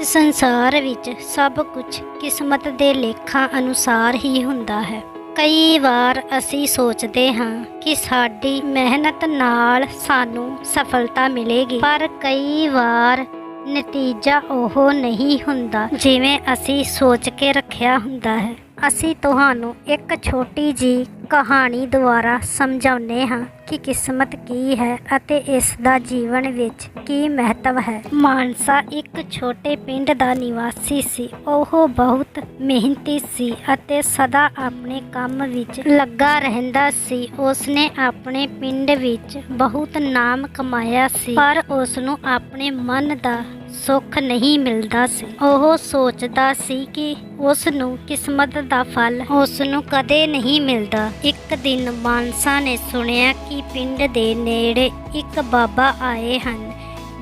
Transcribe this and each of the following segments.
ਇਸ ਸੰਸਾਰ ਵਿੱਚ ਸਭ ਕੁਝ ਕਿਸਮਤ ਦੇ ਲੇਖਾਂ ਅਨੁਸਾਰ ਹੀ ਹੁੰਦਾ ਹੈ। ਕਈ ਵਾਰ ਅਸੀਂ ਸੋਚਦੇ ਹਾਂ ਕਿ ਸਾਡੀ ਮਿਹਨਤ ਨਾਲ ਸਾਨੂੰ ਸਫਲਤਾ ਮਿਲੇਗੀ, ਪਰ ਕਈ ਵਾਰ ਨਤੀਜਾ ਉਹ ਨਹੀਂ ਹੁੰਦਾ ਜਿਵੇਂ ਅਸੀਂ ਸੋਚ ਕੇ ਰੱਖਿਆ ਹੁੰਦਾ ਹੈ। ਅਸੀਂ ਤੁਹਾਨੂੰ ਇੱਕ ਛੋਟੀ ਜੀ ਕਹਾਣੀ ਦੁਆਰਾ ਸਮਝਾਉਂਦੇ ਹਾਂ ਕਿ ਕਿਸਮਤ ਕੀ ਹੈ ਅਤੇ ਇਸ ਦਾ ਜੀਵਨ ਵਿੱਚ ਕੀ ਮਹੱਤਵ ਹੈ। ਮਾਨਸਾ ਇੱਕ ਛੋਟੇ ਪਿੰਡ ਦਾ ਨਿਵਾਸੀ ਸੀ। ਉਹ ਬਹੁਤ ਮਿਹਨਤੀ ਸੀ ਅਤੇ ਸਦਾ ਆਪਣੇ ਕੰਮ ਵਿੱਚ ਲੱਗਾ ਰਹਿੰਦਾ ਸੀ। ਉਸਨੇ ਆਪਣੇ ਪਿੰਡ ਵਿੱਚ ਬਹੁਤ ਨਾਮ ਕਮਾਇਆ ਸੀ, ਪਰ ਉਸ ਨੂੰ ਆਪਣੇ ਮਨ ਦਾ ਸੁੱਖ ਨਹੀਂ ਮਿਲਦਾ ਸੀ। ਉਹ ਸੋਚਦਾ ਸੀ ਕਿ ਉਸ ਨੂੰ ਕਿਸਮਤ ਦਾ ਫਲ ਉਸ ਨੂੰ ਕਦੇ ਨਹੀਂ ਮਿਲਦਾ। ਇੱਕ ਦਿਨ ਮਾਨਸਾ ਨੇ ਸੁਣਿਆ ਕਿ ਪਿੰਡ ਦੇ ਨੇੜੇ ਇੱਕ ਬਾਬਾ ਆਏ ਹਨ,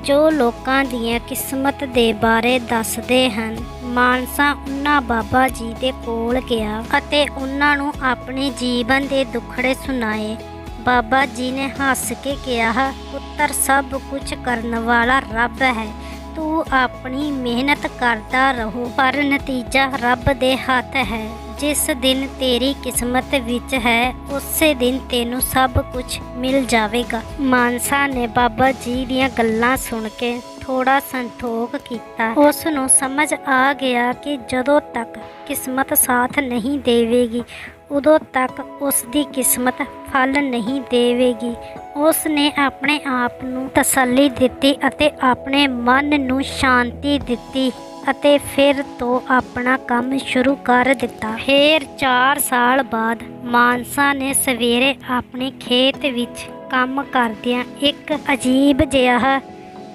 ਜੋ ਲੋਕਾਂ ਦੀਆਂ ਕਿਸਮਤ ਦੇ ਬਾਰੇ ਦੱਸਦੇ ਹਨ। ਮਾਨਸਾ ਉਹਨਾਂ ਬਾਬਾ ਜੀ ਦੇ ਕੋਲ ਗਿਆ ਅਤੇ ਉਹਨਾਂ ਨੂੰ ਆਪਣੇ ਜੀਵਨ ਦੇ ਦੁੱਖੜੇ ਸੁਣਾਏ। ਬਾਬਾ ਜੀ ਨੇ ਹੱਸ ਕੇ ਕਿਹਾ, ਪੁੱਤਰ, ਸਭ ਕੁਝ ਕਰਨ ਵਾਲਾ ਰੱਬ ਹੈ। ਤੂੰ ਆਪਣੀ ਮਿਹਨਤ ਕਰਦਾ ਰਹੋ, ਪਰ ਨਤੀਜਾ ਰੱਬ ਦੇ ਹੱਥ ਹੈ। ਜਿਸ ਦਿਨ ਤੇਰੀ ਕਿਸਮਤ ਵਿੱਚ ਹੈ, ਉਸੇ ਦਿਨ ਤੈਨੂੰ ਸਭ ਕੁਝ ਮਿਲ ਜਾਵੇਗਾ। ਮਾਨਸਾ ਨੇ ਬਾਬਾ ਜੀ ਦੀਆਂ ਗੱਲਾਂ ਸੁਣ ਕੇ ਥੋੜਾ ਸੰਤੋਖ ਕੀਤਾ। ਉਸ ਨੂੰ ਸਮਝ ਆ ਗਿਆ ਕਿ ਜਦੋਂ ਤੱਕ ਕਿਸਮਤ ਸਾਥ ਨਹੀਂ ਦੇਵੇਗੀ, ਉਦੋਂ ਤੱਕ ਉਸ ਦੀ ਕਿਸਮਤ ਫਲ ਨਹੀਂ ਦੇਵੇਗੀ। ਉਸ ਨੇ ਆਪਣੇ ਆਪ ਨੂੰ ਤਸੱਲੀ ਦਿੱਤੀ ਅਤੇ ਆਪਣੇ ਮਨ ਨੂੰ ਸ਼ਾਂਤੀ ਦਿੱਤੀ ਅਤੇ ਫਿਰ ਤੋਂ ਆਪਣਾ ਕੰਮ ਸ਼ੁਰੂ ਕਰ ਦਿੱਤਾ। ਫਿਰ 4 ਸਾਲ ਬਾਅਦ ਮਾਨਸਾ ਨੇ ਸਵੇਰੇ ਆਪਣੇ ਖੇਤ ਵਿੱਚ ਕੰਮ ਕਰਦਿਆਂ ਇੱਕ ਅਜੀਬ ਜਿਹਾ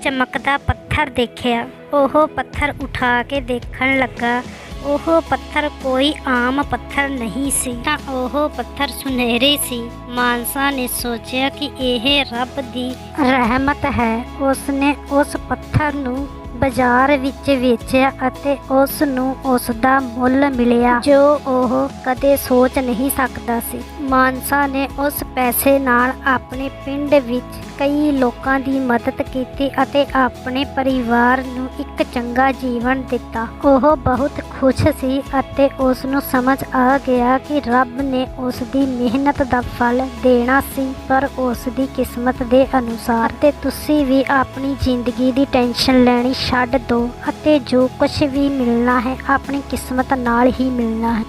ਚਮਕਦਾ ਪੱਥਰ ਦੇਖਿਆ। ਉਹ ਪੱਥਰ ਉਠਾ ਕੇ ਦੇਖਣ ਲੱਗਾ। ਉਹ ਪੱਥਰ ਕੋਈ ਆਮ ਪੱਥਰ ਨਹੀਂ ਸੀ। ਤਾਂ ਉਹ ਪੱਥਰ ਸੁਨਹਿਰੇ ਸੀ। ਮਾਨਸਾ ਨੇ ਸੋਚਿਆ ਕਿ ਇਹ ਰੱਬ ਦੀ ਰਹਿਮਤ ਹੈ। ਉਸ ਨੇ ਉਸ ਪੱਥਰ ਨੂੰ ਬਾਜ਼ਾਰ ਵਿੱਚ ਵੇਚਿਆ ਅਤੇ ਉਸ ਨੂੰ ਉਸ ਦਾ ਮੁੱਲ ਮਿਲਿਆ, ਜੋ ਉਹ ਕਦੇ ਸੋਚ ਨਹੀਂ ਸਕਦਾ ਸੀ। ਮਾਨਸਾ ਨੇ ਉਸ ਪੈਸੇ ਨਾਲ ਆਪਣੇ ਪਿੰਡ ਵਿੱਚ ਕਈ ਲੋਕਾਂ ਦੀ ਮਦਦ ਕੀਤੀ ਅਤੇ ਆਪਣੇ ਪਰਿਵਾਰ ਨੂੰ ਇੱਕ ਚੰਗਾ ਜੀਵਨ ਦਿੱਤਾ। ਉਹ ਬਹੁਤ ਖੁਸ਼ ਸੀ ਅਤੇ ਉਸ ਨੂੰ ਸਮਝ ਆ ਗਿਆ ਕਿ ਰੱਬ ਨੇ ਉਸ ਦੀ ਮਿਹਨਤ ਦਾ ਫਲ ਦੇਣਾ ਸੀ, ਪਰ ਉਸ ਦੀ ਕਿਸਮਤ ਦੇ ਅਨੁਸਾਰ ਤੇ ਤੁਸੀਂ ਵੀ ਆਪਣੀ ਜ਼ਿੰਦਗੀ ਦੀ ਟੈਨਸ਼ਨ ਲੈਣੀ ਛੱਡ ਦਿਓ ਅਤੇ ਜੋ ਕੁਝ ਵੀ ਮਿਲਣਾ ਹੈ, ਆਪਣੀ ਕਿਸਮਤ ਨਾਲ ਹੀ ਮਿਲਣਾ ਹੈ।